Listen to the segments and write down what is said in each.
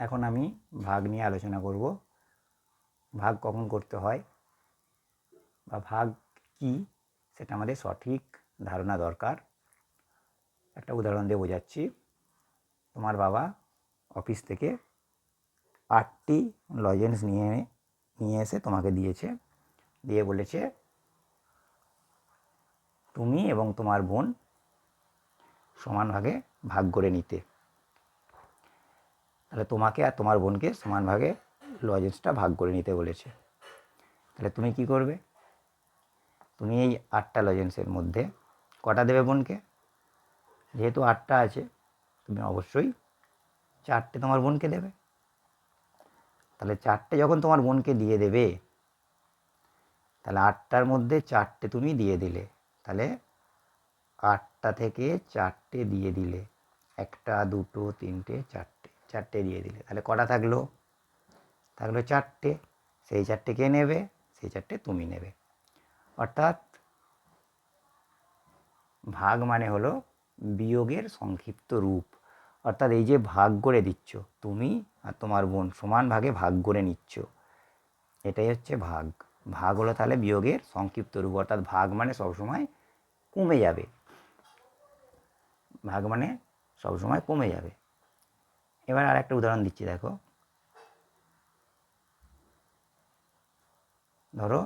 এখন আমি ভাগ নিয়ে আলোচনা করব। ভাগ কখন করতে হয় বা ভাগ কি সেটা আমাদের সঠিক ধারণা দরকার। একটা উদাহরণ দিয়ে বোঝাচ্ছি। তোমার বাবা অফিস থেকে আটটি লজেন্স নিয়ে নিয়ে এসে তোমাকে দিয়েছে। দিয়ে বলেছে, তুমি এবং তোমার বোন সমান ভাগে ভাগ করে নিতে। তাহলে তোমাকে আর তোমার বোনকে সমান ভাগে লজেন্সটা ভাগ করে নিতে বলেছে। তাহলে তুমি কি করবে? তুমি এই আটটা লজেন্সের মধ্যে কটা দেবে বোনকে? যেহেতু আটটা আছে, তুমি অবশ্যই চারটে তোমার বোনকে দেবে। তাহলে চারটে যখন তোমার বোনকে দিয়ে দেবে, তাহলে আটটার মধ্যে চারটে তুমি দিয়ে দিলে। তাহলে আটটা থেকে চারটে দিয়ে দিলে। একটা, দুটো, তিনটে, চারটে। চারটে দিয়ে দিলে। তাহলে কটা থাকল? থাকল চারটে। সেই চারটে কে নেবে? সেই চারটে তুমি নেবে। অর্থাৎ ভাগ মানে হলো বিয়োগের সংক্ষিপ্ত রূপ। অর্থাৎ এই যে ভাগ করে দিচ্ছ, তুমি আর তোমার বোন সমান ভাগে ভাগ করে নিচ্ছ। এটাই হচ্ছে ভাগ। ভাগ হলো তাহলে বিয়োগের সংক্ষিপ্ত রূপ। অর্থাৎ ভাগ মানে সবসময় কমে যাবে। ভাগ মানে সবসময় কমে যাবে। এবার আর একটা উদাহরণ দিচ্ছি, দেখো। ধরো।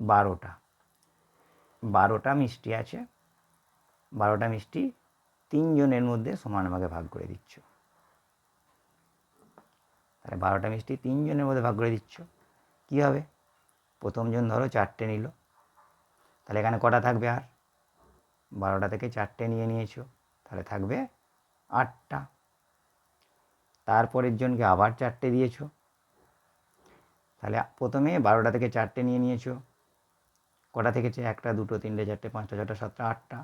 বারোটা। বারোটা মিষ্টি আছে। বারোটা মিষ্টি তিনজনের মধ্যে সমান ভাগে ভাগ করে দিচ্ছ। তাহলে বারোটা মিষ্টি তিনজনের মধ্যে ভাগ করে দিচ্ছ। কী হবে? প্রথমজন ধরো চারটে নিল। তাহলে এখানে কটা থাকবে আর? বারোটা থেকে চারটে নিয়ে নিয়েছো, তাহলে থাকবে আটটা। তারপরের জনকে আবার চারটে দিয়েছ, তাহলে প্রথমে বারোটা থেকে চারটে নিয়ে নিয়েছো। কটা থেকেছে? একটা, দুটো, তিনটে, চারটে, পাঁচটা, ছটা, সাতটা, আটটা।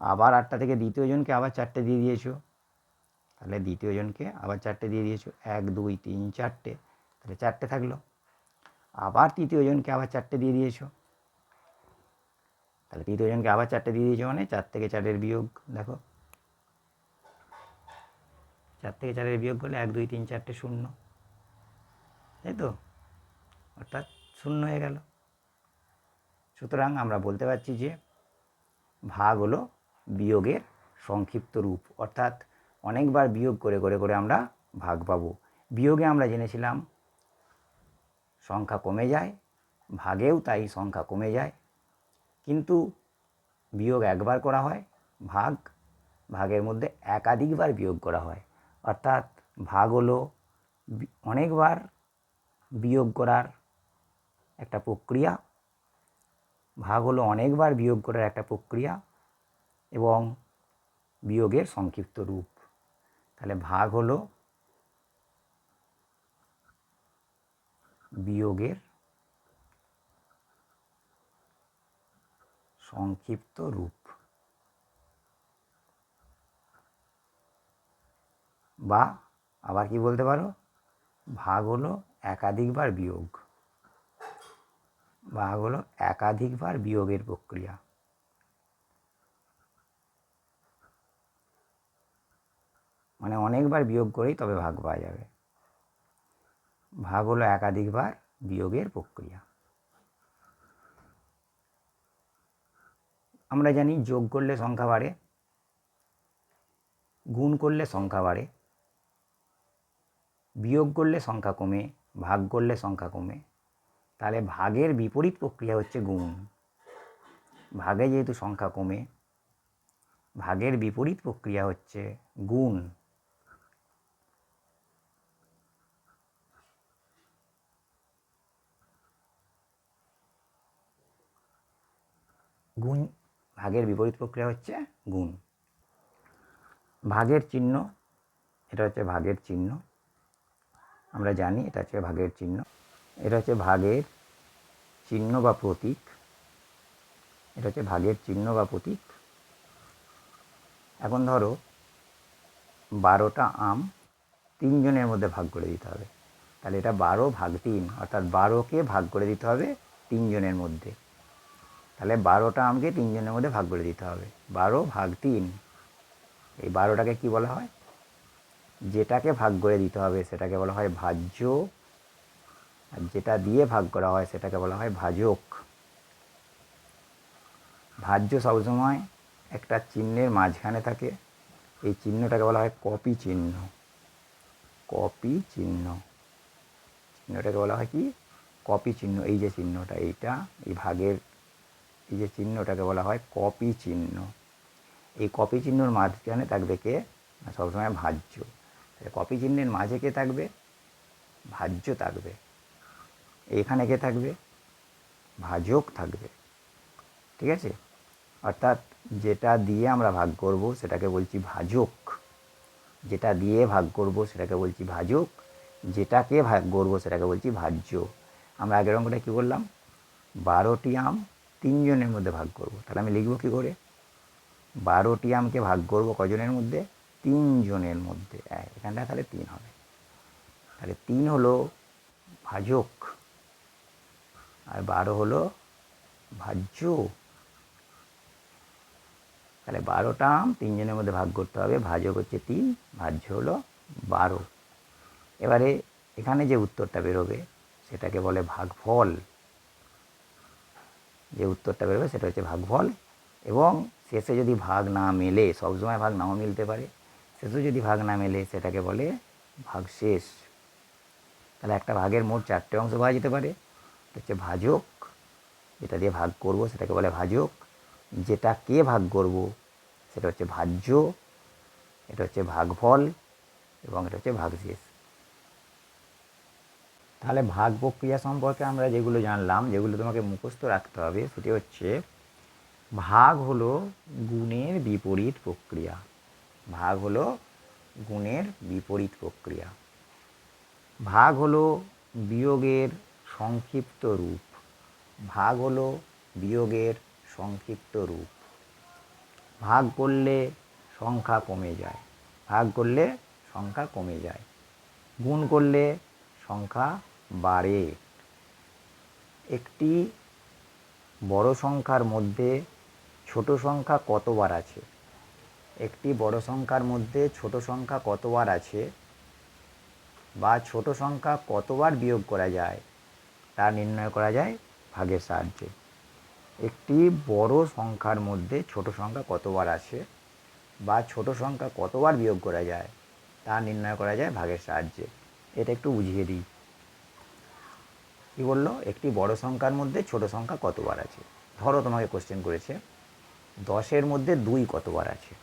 আবার আটটা থেকে দ্বিতীয় জনকে আবার চারটে দিয়ে দিয়েছ, তাহলে দ্বিতীয় জনকে আবার চারটে দিয়ে দিয়েছ। এক, দুই, তিন, চারটে, তাহলে চারটে থাকল। আবার তৃতীয় জনকে আবার চারটে দিয়ে দিয়েছ। তাহলে তৃতীয় জনকে আবার চারটে দিয়ে দিয়েছে মানে চার থেকে চারের বিয়োগ, দেখো। চার থেকে চারের বিয়োগ করলে এক, দুই, তিন, চারটে শূন্য। তাই তো? অর্থাৎ শূন্য হয়ে গেল। সুতরাং আমরা বলতে পারছি যে ভাগ হলো বিয়োগের সংক্ষিপ্ত রূপ। অর্থাৎ অনেকবার বিয়োগ করে করে করে আমরা ভাগ পাবো। বিয়োগে আমরা জেনেছিলাম সংখ্যা কমে যায়, ভাগেও তাই সংখ্যা কমে যায়। কিন্তু বিয়োগ একবার করা হয়, ভাগ, ভাগের মধ্যে একাধিকবার বিয়োগ করা হয়। অর্থাৎ ভাগ হলো অনেকবার বিয়োগ করার একটা প্রক্রিয়া, ভাগ হলো অনেকবার বিয়োগ করার একটা প্রক্রিয়া এবং বিয়োগের সংক্ষিপ্ত রূপ। তাহলে ভাগ হলো বিয়োগের সংক্ষিপ্ত রূপ। বা আবার কি বলতে পারো? ভাগ হলো একাধিকবার বিয়োগ। ভাগ হলো একাধিকবার বিয়োগের প্রক্রিয়া। মানে অনেকবার বিয়োগ করেই তবে ভাগ পাওয়া যাবে। ভাগ হলো একাধিকবার বিয়োগের প্রক্রিয়া। আমরা জানি যোগ করলে সংখ্যা বাড়ে, গুণ করলে সংখ্যা বাড়ে, বিয়োগ করলে সংখ্যা কমে, ভাগ করলে সংখ্যা কমে। তাহলে ভাগের বিপরীত প্রক্রিয়া হচ্ছে গুণ। ভাগে যেহেতু সংখ্যা কমে, ভাগের বিপরীত প্রক্রিয়া হচ্ছে গুণ। গুণ ভাগের বিপরীত প্রক্রিয়া হচ্ছে গুণ। ভাগের চিহ্ন, এটা হচ্ছে ভাগের চিহ্ন। আমরা জানি এটা হচ্ছে ভাগের চিহ্ন। এটা হচ্ছে ভাগের চিহ্ন বা প্রতীক। এটা হচ্ছে ভাগের চিহ্ন বা প্রতীক। এখন ধরো, বারোটা আম তিনজনের মধ্যে ভাগ করে দিতে হবে। তাহলে এটা বারো ভাগ তিন অর্থাৎ বারোকে ভাগ করে দিতে হবে তিনজনের মধ্যে। তাহলে বারোটা আমকে তিনজনের মধ্যে ভাগ করে দিতে হবে। বারো ভাগ তিন। এই বারোটাকে কি বলা হয়? যেটাকে ভাগ করে দিতে হবে, সেটাকে বলা হয় ভাজ্য। আর যেটা দিয়ে ভাগ করা হয়, সেটাকে বলা হয় ভাজক। ভাজ্য সবসময় একটা চিহ্নের মাঝখানে থাকে। এই চিহ্নটাকে বলা হয় কপি চিহ্ন। কপি চিহ্ন। চিহ্নটাকে বলা হয় কি? কপি চিহ্ন। এই যে চিহ্নটা, এইটা, এই ভাগের এই যে চিহ্নটাকে বলা হয় কপি চিহ্ন। এই কপি চিহ্নর মাঝখানে থাকবে কে? সবসময় ভাজ্য। কপি চিহ্নের মাঝে কে থাকবে? ভাজ্য থাকবে। এখানে কে থাকবে? ভাজক থাকবে। ঠিক আছে? অর্থাৎ যেটা দিয়ে আমরা ভাগ করব সেটাকে বলছি ভাজক। যেটা দিয়ে ভাগ করব সেটাকে বলছি ভাজক। যেটাকে ভাগ করব সেটাকে বলছি ভাজ্য। আমরা আগের অঙ্কটা কী বললাম বারোটি আম তিনজনের মধ্যে ভাগ করব। তাহলে আমি লিখব কী করে? বারোটি আমকে ভাগ করব কজনের মধ্যে? তিনজনের মধ্যে এখানটা তাহলে তিন হবে। তাহলে তিন হলো ভাজক আর বারো হলো ভাজ্য। তাহলে বারোটা আম তিনজনের মধ্যে ভাগ করতে হবে। ভাজক হচ্ছে তিন, ভাজ্য হলো বারো। এবারে এখানে যে উত্তরটা বেরোবে, সেটাকে বলে ভাগফল। যে উত্তরটা বেরোবে সেটা হচ্ছে ভাগফল এবং শেষে যদি ভাগ না মেলে সবসময় ভাগ নাও মিলতে পারে, শেষে যদি ভাগ না মেলে সেটাকে বলে ভাগশেষ। তাহলে একটা ভাগের মোট চারটে অংশ পাওয়া যেতে পারে হচ্ছে ভাজক, যেটা দিয়ে ভাগ করব সেটাকে বলে ভাজক। যেটা কে ভাগ করব সেটা হচ্ছে ভাজ্য, এটা হচ্ছে ভাগফল এবং এটা হচ্ছে ভাগশেষ। তাহলে ভাগ প্রক্রিয়া সম্পর্কে আমরা যেগুলো জানলাম, যেগুলো তোমাকে মুখস্থ রাখতে হবে, সেটি হচ্ছে ভাগ হলো গুণের বিপরীত প্রক্রিয়া। ভাগ হলো গুণের বিপরীত প্রক্রিয়া। ভাগ হলো বিয়োগের সংক্ষিপ্ত রূপ। ভাগ হলো বিয়োগের সংক্ষিপ্ত রূপ। ভাগ করলে সংখ্যা কমে যায়। ভাগ করলে সংখ্যা কমে যায়। গুণ করলে সংখ্যা বাড়ে। একটি বড় সংখ্যার মধ্যে ছোট সংখ্যা কতবার আছে? একটি বড় সংখ্যার মধ্যে ছোট সংখ্যা কতবার আছে বা ছোট সংখ্যা কতবার বিয়োগ করা যায় তা নির্ণয় করা যায় ভাগের সাহায্যে। একটি বড় সংখ্যার মধ্যে ছোট সংখ্যা কতবার আছে বা ছোট সংখ্যা কতবার বিয়োগ করা যায় তা নির্ণয় করা যায় ভাগের সাহায্যে। এটা একটু বুঝিয়ে দিই। কী বলল? একটি বড় সংখ্যার মধ্যে ছোট সংখ্যা কতবার আছে? ধরো তোমাকে কোশ্চেন করেছে, দশের মধ্যে দুই কতবার আছে?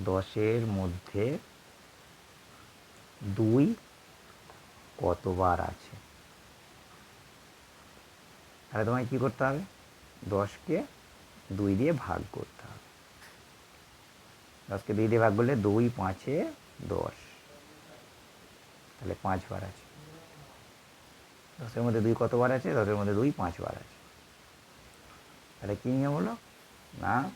দশের মধ্যে দুই কতবার আছে? তাহলে তোমায় কী করতে হবে? দশকে দুই দিয়ে ভাগ করতে হবে। দশকে দুই দিয়ে ভাগ করলে দুই পাঁচে দশ। তাহলে পাঁচবার আছে। দশের মধ্যে দুই কতবার আছে? দশের মধ্যে দুই পাঁচবার আছে। তাহলে কী নিয়ম হলো? না,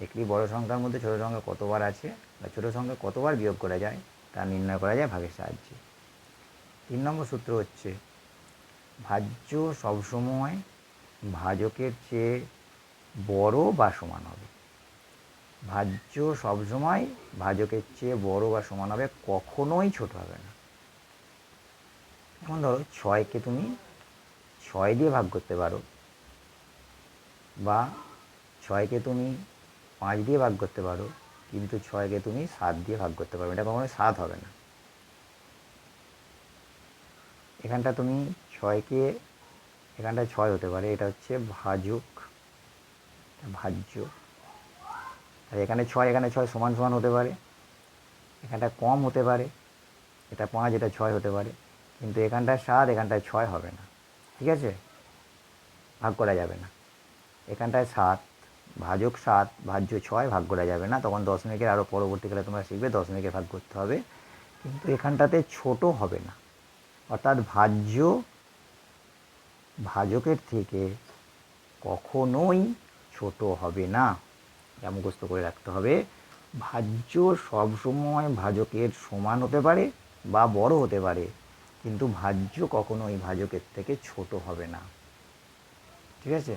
একটি বড় সংখ্যার মধ্যে ছোটো সংখ্যা কতবার আছে বা ছোটো সংখ্যা কতবার বিয়োগ করা যায় তা নির্ণয় করা যায় ভাগের সাহায্যে। তিন নম্বর সূত্র হচ্ছে, ভাজ্য সবসময় ভাজকের চেয়ে বড় বা সমান হবে। ভাজ্য সবসময় ভাজকের চেয়ে বড় বা সমান হবে কখনোই ছোট হবে না। যেমন ধরো ছয়কে তুমি ছয় দিয়ে ভাগ করতে পারো বা ছয়কে তুমি পাঁচ দিয়ে ভাগ করতে পারো, কিন্তু ছয়কে তুমি সাত দিয়ে ভাগ করতে পারবে। এটা কখনো সাত হবে না। এখানটা তুমি ছয়কে এখানটা ছয় হতে পারে, এটা হচ্ছে ভাজক। ভাজ্য আর এখানে ছয় এখানে ছয় সমান সমান হতে পারে। এখানটা কম হতে পারে। এটা পাঁচ, এটা ছয় হতে পারে। কিন্তু এখানটায় সাত, এখানটায় ছয় হবে না। ঠিক আছে? ভাগ করা যাবে না। এখানটায় সাত, ভাজক সাত, ভাজ্য ছয় ভাগ করা যাবে না। তখন দশ দশমিকের আরও পরবর্তীকালে তোমরা শিখবে, দশ দশমিকে ভাগ করতে হবে। কিন্তু এখানটাতে ছোট হবে না। অর্থাৎ ভাজ্য, ভাজকের থেকে কখনোই ছোট হবে না। যা মুখস্থ করে রাখতে হবে। ভাজ্য সবসময় ভাজকের সমান হতে পারে বা বড় হতে পারে। কিন্তু ভাজ্য কখনো ওই ভাজকের থেকে ছোট হবে না। ঠিক আছে?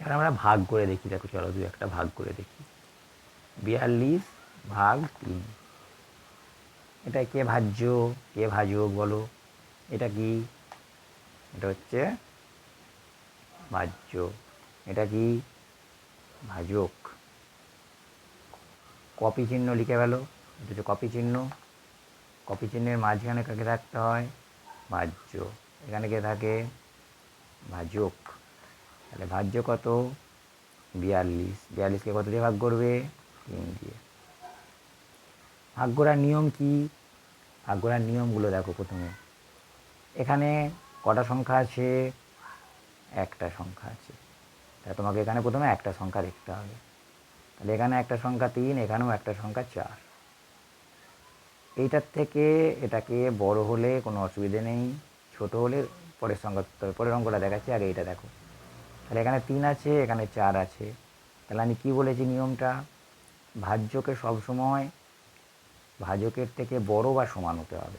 এবার আমরা ভাগ করে দেখি, দেখো চলো দু একটা ভাগ করে দেখি। বিয়াল্লিশ ভাগ তিন। এটা কে ভাজ্য? কে ভাজক বলো? এটা কি? এটা হচ্ছে ভাজ্য। এটা কি? ভাজক। কপি চিহ্ন লিখে গেল এটা হচ্ছে কপি চিহ্ন। কপি চিহ্নের মাঝখানে কাকে থাকতে হয়? ভাজ্য। এখানে কে থাকে? ভাজক। তাহলে ভাজ্য কত? বিয়াল্লিশ। বিয়াল্লিশকে কত দিয়ে ভাগ করবে? তিন দিয়ে। ভাগ করার নিয়ম কি? ভাগ করার নিয়মগুলো দেখো প্রথমে। এখানে কটা সংখ্যা আছে? একটা সংখ্যা আছে। তা তোমাকে এখানে প্রথমে একটা সংখ্যা দেখতে হবে। তাহলে এখানে একটা সংখ্যা তিন, এখানেও একটা সংখ্যা চার। এইটার থেকে এটাকে বড় হলে কোনো অসুবিধে নেই, ছোট হলে পরের সংখ্যা পরের অঙ্কটা দেখাচ্ছি, আগে এইটা দেখো। তাহলে এখানে তিন আছে, এখানে চার আছে। তাহলে আমি কী বলেছি নিয়মটা? ভাজ্যকে সবসময়, ভাজকের থেকে বড় বা সমান হতে হবে।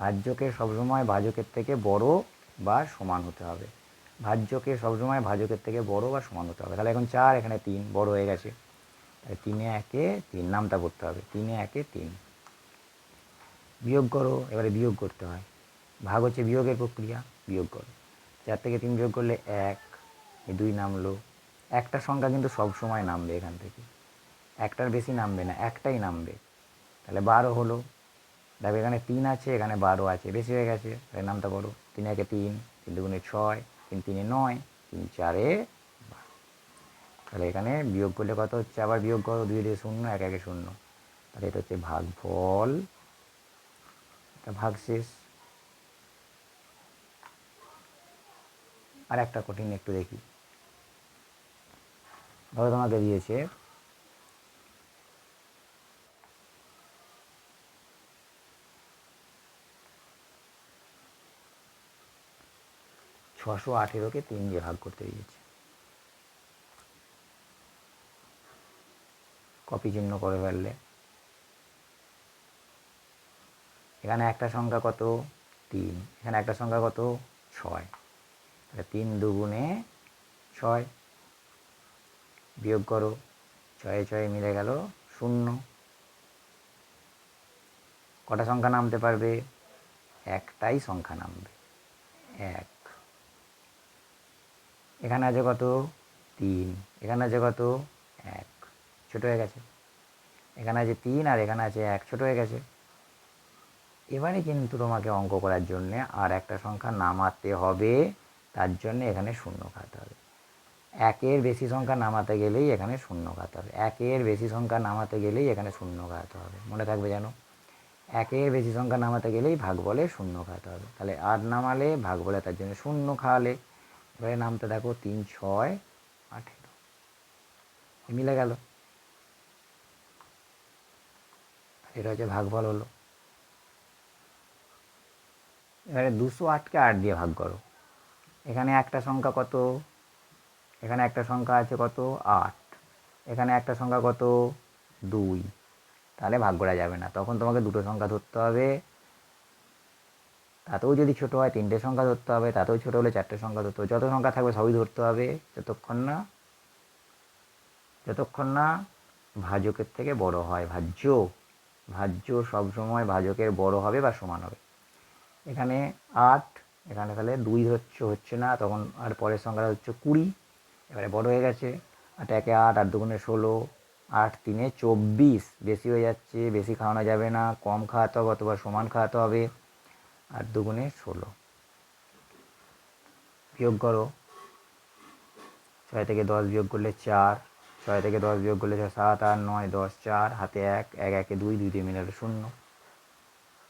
ভাজ্যকে সবসময় ভাজকের থেকে বড় বা সমান হতে হবে। ভাজ্যকে সবসময় ভাজকের থেকে বড় বা সমান হতে হবে। তাহলে এখন চার, এখানে তিন, বড় হয়ে গেছে। তাহলে তিনে একে তিন নামটা করতে হবে। তিনে একে তিন। বিয়োগ করো, এবারে বিয়োগ করতে হয়। ভাগ হচ্ছে বিয়োগের প্রক্রিয়া, বিয়োগ করো। চার থেকে তিন বিয়োগ করলে এক, এই দুই নামলো। একটা সংখ্যা কিন্তু সব সময় নামবে এখান থেকে। একটার বেশি নামবে না, একটাই নামবে। তাহলে বারো হলো। দেখো এখানে তিন আছে, এখানে বারো আছে, বেশি হয়ে গেছে। তাহলে নামটা বড় তিন একে তিন তিন দুগুণে ছয়, তিন তিনে নয়, তিন চারে তাহলে এখানে বিয়োগ করলে কত হচ্ছে? আবার বিয়োগ করো, দুই দিয়ে শূন্য, এক একে শূন্য। তাহলে এটা হচ্ছে ভাগফল এটা ভাগ শেষ। আর একটা কঠিন একটু দেখি। ধরো তোমাকে দিয়েছে। ছশো আঠেরোকে তিন দিয়ে ভাগ করতে দিয়েছে। কপি চিহ্ন করে ফেললে। এখানে একটা সংখ্যা কত? তিন। এখানে একটা সংখ্যা কত? ছয়। তাহলে তিন দুগুণে ছয়। বিয়োগ করো। ছয়ে ছয়ে মিলে গেল শূন্য। কটা সংখ্যা নামতে পারবে? একটাই সংখ্যা নামবে। এক। এখানে আছে কত? তিন। এখানে আছে কত? এক। ছোট হয়ে গেছে। এখানে আছে তিন আর এখানে আছে এক। ছোট হয়ে গেছে। এবারে কিন্তু তোমাকে অঙ্ক করার জন্যে আর একটা সংখ্যা নামাতে হবে। তার জন্য এখানে শূন্য খাতে হবে। একের বেশি সংখ্যা নামাতে গেলেই এখানে শূন্য খাতে হবে। একের বেশি সংখ্যা নামাতে গেলেই এখানে শূন্য খাতে হবে। মনে থাকবে যেন একের বেশি সংখ্যা নামাতে গেলেই ভাগ বলে শূন্য খাতে হবে। তাহলে আট নামালে ভাগ বলে তার জন্য শূন্য খাওয়ালে এবারে নামতে দেখো তিন, ছয়, আঠেরো। মিলে গেল। এটা হচ্ছে ভাগফল হলো। এবারে দুশো আটকে আট দিয়ে ভাগ করো। এখানে একটা সংখ্যা কত? এখানে একটা সংখ্যা আছে কত? আট। এখানে একটা সংখ্যা কত? দুই। তাহলে ভাগ করা যাবে না। তখন তোমাকে দুটো সংখ্যা ধরতে হবে। তাতেও যদি ছোট হয়, তিনটে সংখ্যা ধরতে হবে। তাতেও ছোট হলে চারটে সংখ্যা ধরতে হবে। যত সংখ্যা থাকবে সবই ধরতে হবে। যতক্ষণ না যতক্ষণ না ভাজকের থেকে বড় হয়। ভাজ্য। ভাজ্য সবসময় ভাজকের বড় হবে বা সমান হবে। এখানে আট, এখানে তাহলে দুই হচ্ছে হচ্ছে না, তখন আর পরের সংখ্যাটা হচ্ছে কুড়ি, এবারে বড় হয়ে গেছে, আট একে আট আট দুগুণে ষোলো, আট তিনে চব্বিশ, বেশি হয়ে যাচ্ছে, বেশি খাওয়ানো যাবে না, কম খাওয়াতে হবে অথবা সমান খাওয়াতে হবে, আট দুগুণে ষোলো। বিয়োগ করো, ছয় থেকে দশ বিয়োগ করলে চার, ছয় থেকে দশ বিয়োগ করলে সাত, আট, নয়, দশ, চার, হাতে এক এক, একে দুই দুই দিয়ে মিলালে শূন্য।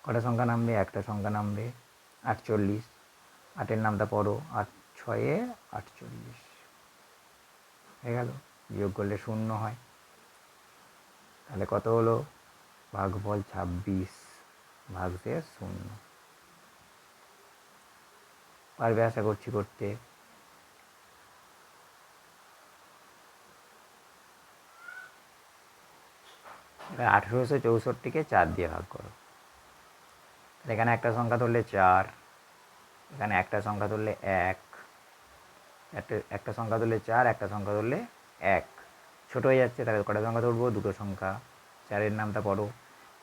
কটা সংখ্যা নামবে? একটা সংখ্যা নামবে আটচল্লিশ। আটের নামটা পড়ো, আট ছয়ে আটচল্লিশ। হয়ে গেল? বিয়োগ করলে শূন্য হয়। তাহলে কত হলো? ভাগফল ছাব্বিশ, ভাগ শেষ শূন্য। পারবে আশা করছি করতে? আঠেরোশো চৌষট্টিকে চার দিয়ে ভাগ করো। এখানে একটা সংখ্যা ধরলে চার, এখানে একটা সংখ্যা ধরলে এক, একটা একটা সংখ্যা ধরলে চার, একটা সংখ্যা ধরলে এক। ছোটো হয়ে যাচ্ছে, তাহলে কটা সংখ্যা ধরবো? দুটো সংখ্যা। চারের নামটা পড়ো।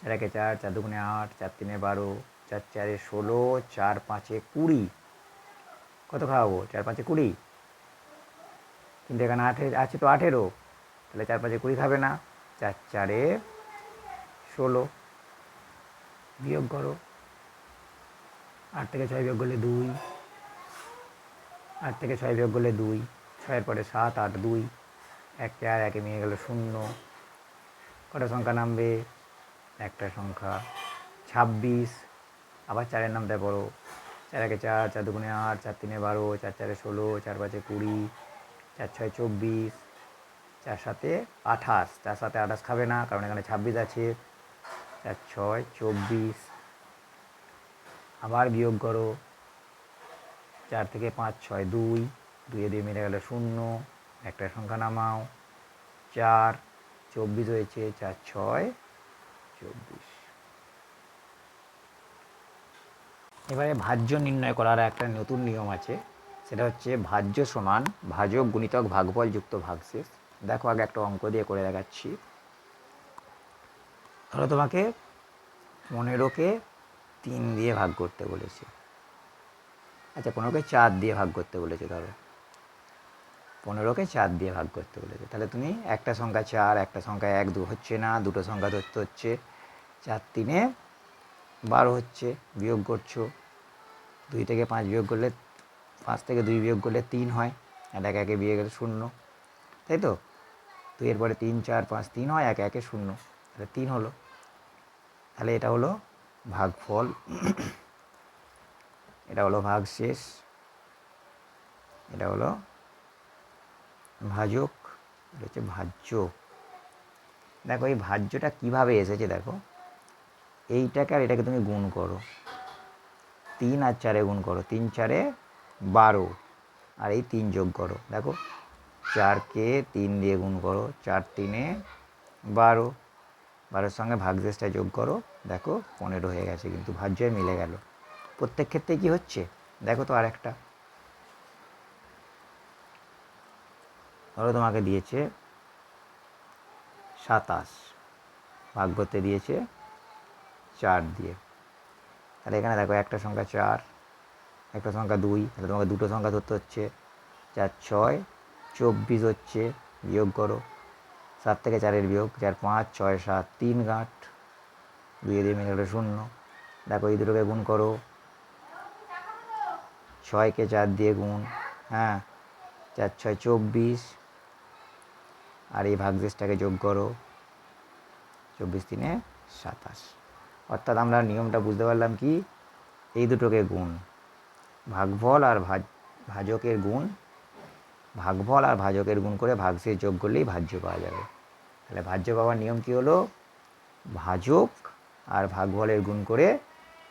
চার একে চার চার দুগুণে আট, চার তিনে বারো, চার চারে ষোলো, চার পাঁচে কুড়ি। কত খাওয়াবো? চার পাঁচে কুড়ি? কিন্তু এখানে আঠে, আছে তো আঠেরো। তাহলে চার পাঁচে কুড়ি খাবে না। চার চারে ষোলো। বিয়োগ করো। আট থেকে ছয় বিয়োগ করলে দুই। আট থেকে ছয় বিয়োগ করলে দুই। ছয়ের পরে সাত, আট, দুই। এক চার একে নিয়ে গেল শূন্য। কটা সংখ্যা নামবে? একটা সংখ্যা। ছাব্বিশ। আবার চারের নামটা বড়ো চার একে চার চার দুগুণে আট, চার তিনে বারো, চার চারে ষোলো, চার পাঁচে কুড়ি, চার ছয় চব্বিশ, চার সাতে আঠাশ। চার সাথে আঠাশ খাবে না, কারণ এখানে ছাব্বিশ আছে। চার ছয় চব্বিশ আবার বিয়োগ করো। চার থেকে পাঁচ, ছয়, দুই। দুইয়ে দিয়ে মিলে গেল শূন্য। একটা সংখ্যা নামাও। চার, চব্বিশ হয়েছে, চার, ছয়, চব্বিশ। এবারে ভাজ্য নির্ণয় করার একটা নতুন নিয়ম আছে। সেটা হচ্ছে ভাজ্য সমান ভাজক গুণিতক ভাগফল যুক্ত ভাগশেষ দেখো আগে একটা অঙ্ক দিয়ে করে দেখাচ্ছি। ধরো তোমাকে পনেরোকে তিন দিয়ে ভাগ করতে বলেছে। আচ্ছা পনেরোকে চার দিয়ে ভাগ করতে বলেছে, ধরো। পনেরোকে চার দিয়ে ভাগ করতে বলেছে। তাহলে তুমি একটা সংখ্যা চার, একটা সংখ্যা এক, দু হচ্ছে না, দুটো সংখ্যা ধরতে হচ্ছে। চার তিনে বারো হচ্ছে, বিয়োগ করছ। দুই থেকে পাঁচ বিয়োগ করলে, পাঁচ থেকে দুই বিয়োগ করলে তিন হয়। আর এক একে বিয়ে গেলে শূন্য। তাই তো? দুইয়ের পরে তিন, চার, পাঁচ, তিন হয় এক একে শূন্য। তাহলে তিন হলো। তাহলে এটা হলো ভাগফল, এটা হলো ভাগশেষ, এটা হলো ভাজক, এটা হচ্ছে ভাজ্য। দেখো, এই ভাজ্যটা কীভাবে এসেছে দেখো, এইটাকে আর এটাকে তুমি গুণ করো। তিন আর চারে গুণ করো, তিন চারে বারো, আর এই তিন যোগ করো। দেখো, চারকে তিন দিয়ে গুণ করো, চার তিনে বারো, বারোর সঙ্গে ভাগশেষটা যোগ করো দেখো, পনেরো হয়ে গেছে, কিন্তু ভাজ্যে মিলে গেল। প্রত্যেক ক্ষেত্রে কি হচ্ছে? দেখো তো আরেকটা। ধরো তোমাকে দিয়েছে সাতাশ। ভাগ করতে দিয়েছে চার দিয়ে। তাহলে এখানে দেখো, একটা সংখ্যা চার, একটা সংখ্যা দুই, তাহলে তোমাকে দুটো সংখ্যা ধরতে হচ্ছে। চার ছয়, চব্বিশ হচ্ছে, বিয়োগ করো। সাত থেকে চারের বিয়োগ, চার পাঁচ, ছয় সাত, তিন গাঁট। দুই দিয়ে মিলে শূন্য। দেখো এই দুটোকে গুণ করো। ছয়কে চার দিয়ে গুণ হ্যাঁ? চার ছয় চব্বিশ। আর এই ভাগশেষটাকে যোগ করো। চব্বিশ তিনে সাতাশ। অর্থাৎ আমরা নিয়মটা বুঝতে পারলাম কি? এই দুটোকে গুণ। ভাগফল আর ভাজ, ভাজকের গুণ। ভাগফল আর ভাজকের গুণ করে ভাগশেষ যোগ করলেই ভাজ্য পাওয়া যাবে। তাহলে ভাজ্য পাওয়ার নিয়ম কী হলো? ভাজক আর ভাগফলের গুণ করে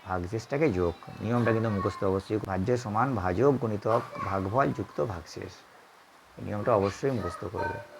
ভাগশেষটাকে যোগ। নিয়মটা কিন্তু মুখস্থ অবশ্যই। ভাজ্য সমান ভাজক গুণিতক ভাগফল যুক্ত ভাগশেষ। নিয়মটা অবশ্যই মুখস্থ করবে।